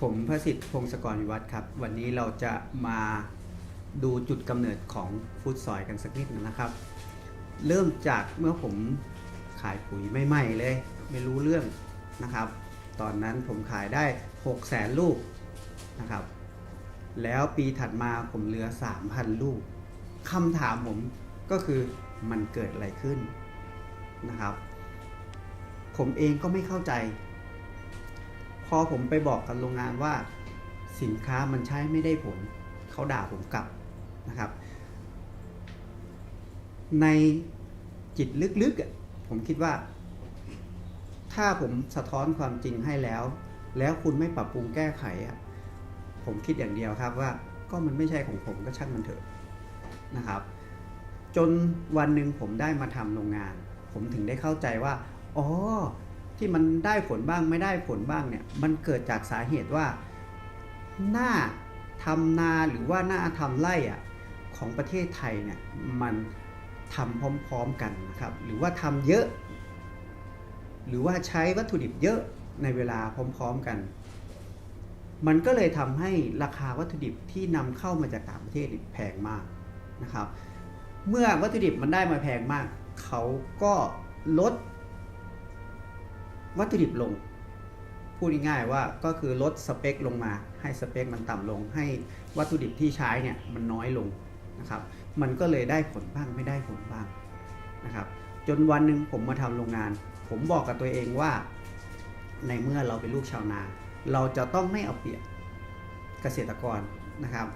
ผมพระสิทธิ์พงศกรวิวัฒน์ครับ วันนี้เราจะมาดูจุดกำเนิดของฟู้ดซอยกันสักนิดนึงนะครับ เริ่มจากเมื่อผมขายปุ๋ยไม่ไหม่เลย ไม่รู้เรื่องนะครับ ตอนนั้นผมขายได้ 6 0แสนลูกนะครับ แล้วปีถัดมาผมเหลือ 3,000 ลูกคำถามผมก็คือมันเกิดอะไรขึ้นนะครับ ผมเองก็ไม่เข้าใจ พอผมไปบอกกับโรงงานว่าสินค้ามันใช้ไม่ได้ผล เขาด่าผมกลับนะครับ ในจิตลึกๆผมคิดว่า ถ้าผมสะท้อนความจริงให้แล้ว แล้วคุณไม่ปรับปรุงแก้ไขอะผมคิดอย่างเดียวครับว่าก็มันไม่ใช่ของผมก็ช่างมันเถอะนะครับ จนวันหนึ่งผมได้มาทำโรงงาน ผมถึงได้เข้าใจว่า อ๋อ ที่มันได้ผลบ้างไม่ได้ผลบ้างเนี่ยมันเกิดจากสาเหตุว่าหน้าทำนาหรือว่าหน้าทำไร่อะของประเทศไทยเนี่ยมันทำพร้อมๆกันนะครับ หรือว่าทำเยอะ หรือว่าใช้วัตถุดิบเยอะในเวลาพร้อมๆกัน มันก็เลยทำให้ราคาวัตถุดิบที่นำเข้ามาจากต่างประเทศแพงมากนะครับ เมื่อวัตถุดิบมันได้มาแพงมาก เขาก็ลด วัตถุดิบลง พูดง่ายๆว่าก็คือลดสเปคลงมา ให้สเปคมันต่ำลง ให้วัตถุดิบที่ใช้เนี่ยมันน้อยลงนะครับ มันก็เลยได้ผลบ้างไม่ได้ผลบ้างนะครับ จนวันหนึ่งผมมาทำโรงงาน ผมบอกกับตัวเองว่า ในเมื่อเราเป็นลูกชาวนา เราจะต้องไม่เอาเปรียบเกษตรกรนะครับ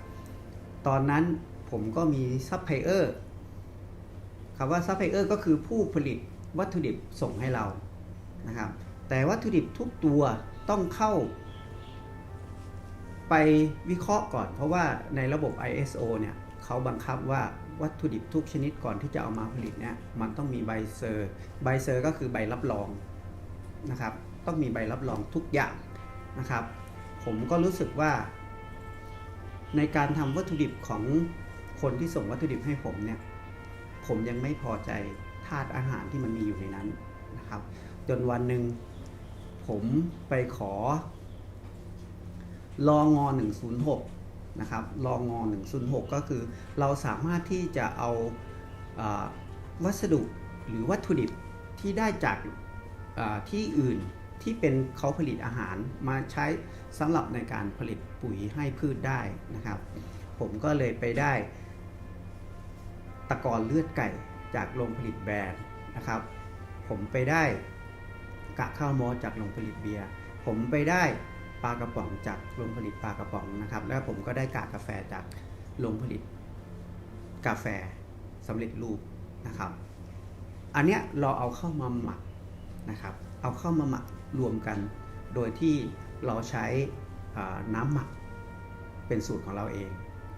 ตอนนั้นผมก็มีซัพพลายเออร์คำว่าซัพพลายเออร์ก็คือผู้ผลิตวัตถุดิบส่งให้เรานะครับ แต่วัตถุดิบทุกตัวต้องเข้า ไปวิเคราะห์ก่อน เพราะว่าในระบบ ISO เนี่ยเขาบังคับว่าวัตถุดิบทุกชนิดก่อนที่จะเอามาผลิตเนี่ยมันต้องมีใบเซอร์ ใบเซอร์ก็คือใบรับรองนะครับ ต้องมีใบรับรองทุกอย่างนะครับ ผมก็รู้สึกว่า ในการทำวัตถุดิบของคนที่ส่งวัตถุดิบให้ผมเนี่ย ผมยังไม่พอใจธาตุอาหารที่มันมีอยู่ในนั้นนะครับ จนวันหนึ่ง ผมไปขอรองอ106 นะครับรองอ106 ก็คือเราสามารถที่จะเอาอาวัสดุหรือวัตถุดิบที่ได้จากาที่อื่นที่เป็นเขาผลิตอาหารมาใช้สำหรับในการผลิตปุ๋ยให้พืชได้นะครับ ผมก็เลยไปได้ ตะกอนเลือดไก่จากโรงผลิตแบรนด์นะครับ ผมไปได้ กะข้าวมอจากโรงผลิตเบียร์ผมไปได้ปลากระป๋องจากโรงผลิตปลากระป๋องนะครับ แล้วผมก็ได้กากกาแฟจากโรงผลิตกาแฟสำเร็จรูปนะครับ อันเนี้ยเราเอาเข้ามาหมักนะครับ เอาเข้ามาหมักรวมกัน โดยที่เราใช้น้ำหมักเป็นสูตรของเราเอง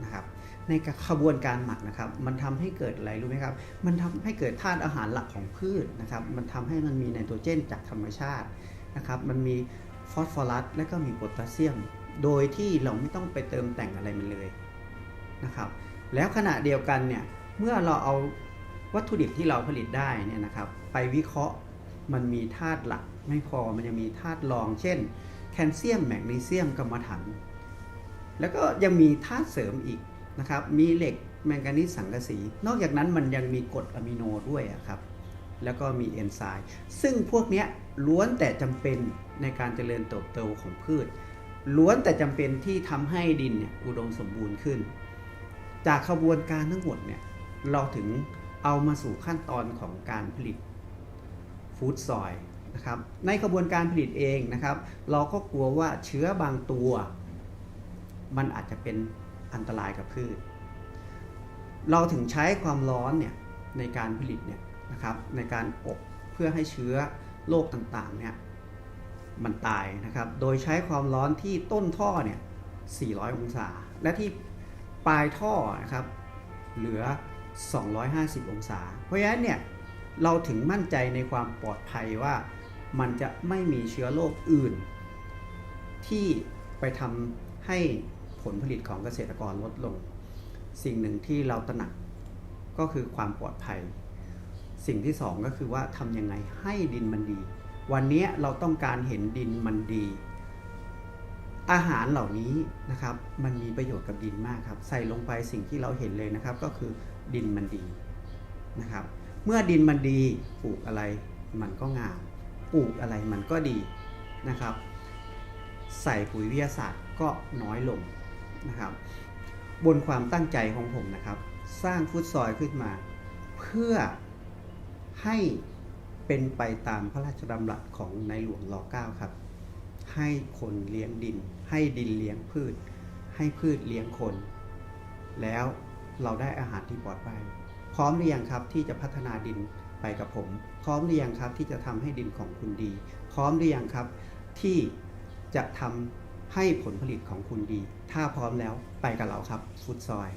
นะครับในขบวนการหมักนะครับ มันทำให้เกิดอะไรรู้ไหมครับ มันทำให้เกิดธาตุอาหารหลักของพืชนะครับ มันทำให้มันมีไนโตรเจนจากธรรมชาตินะครับ มันมีฟอสฟอรัสและก็มีโพแทสเซียม โดยที่เราไม่ต้องไปเติมแต่งอะไรมันเลยนะครับ แล้วขณะเดียวกันเนี่ย เมื่อเราเอาวัตถุดิบที่เราผลิตได้เนี่ยนะครับ ไปวิเคราะห์มันมีธาตุหลักไม่พอ มันยังมีธาตุรอง เช่น แคลเซียม แมกนีเซียมกรรมะถัน แล้วก็ยังมีธาตุเสริมอีกนะครับ มีเหล็กแมงกานีสสังกะสี นอกจากนั้นมันยังมีกรดอะมิโนด้วยครับ แล้วก็มีเอนไซม์ซึ่งพวกนี้ล้วนแต่จำเป็นในการเจริญเติบโตของพืช ล้วนแต่จำเป็นที่ทำให้ดินเนี่ยอุดมสมบูรณ์ขึ้น จากขบวนการทั้งหมดเนี่ยเราถึงเอามาสู่ขั้นตอนของการผลิตฟู้ดซอยนะครับในขบวนการผลิตเองนะครับ เราก็กลัวว่าเชื้อบางตัว มันอาจจะเป็นอันตรายกับพืช เราถึงใช้ความร้อนเนี่ยในการผลิตเนี่ยนะครับในการอบเพื่อให้เชื้อโรคต่างๆเนี่ยมันตายนะครับ โดยใช้ความร้อนที่ต้นท่อเนี่ย 400 องศา และที่ปลายท่อนะครับเหลือ 250 องศา เพราะฉะนั้นเนี่ยเราถึงมั่นใจในความปลอดภัยว่ามันจะไม่มีเชื้อโรคอื่น ที่ไปทำให้ ผลผลิตของเกษตรกรลดลง สิ่งหนึ่งที่เราตระหนักก็คือความปลอดภัย สิ่งที่สองก็คือว่าทำยังไงให้ดินมันดี วันนี้เราต้องการเห็นดินมันดี อาหารเหล่านี้นะครับมันมีประโยชน์กับดินมากครับ ใส่ลงไปสิ่งที่เราเห็นเลยนะครับ ก็คือดินมันดีนะครับ เมื่อดินมันดีปลูกอะไรมันก็งามปลูกอะไรมันก็ดีนะครับ ใส่ปุ๋ยวิทยาศาสตร์ก็น้อยลง นะครับ บนความตั้งใจของผมนะครับ สร้างฟุตซอยขึ้นมา เพื่อให้เป็นไปตามพระราชดำรัสของในหลวงร9ครับ ให้คนเลี้ยงดิน ให้ดินเลี้ยงพืช ให้พืชเลี้ยงคน แล้วเราได้อาหารที่ปลอดภัยพร้อมหรือยังครับที่จะพัฒนาดินไปกับผม พร้อมหรือยังครับที่จะทำให้ดินของคุณดี พร้อมหรือยังครับที่จะทำ ให้ผลผลิตของคุณดี ถ้าพร้อมแล้วไปกับเราครับฟุตซอย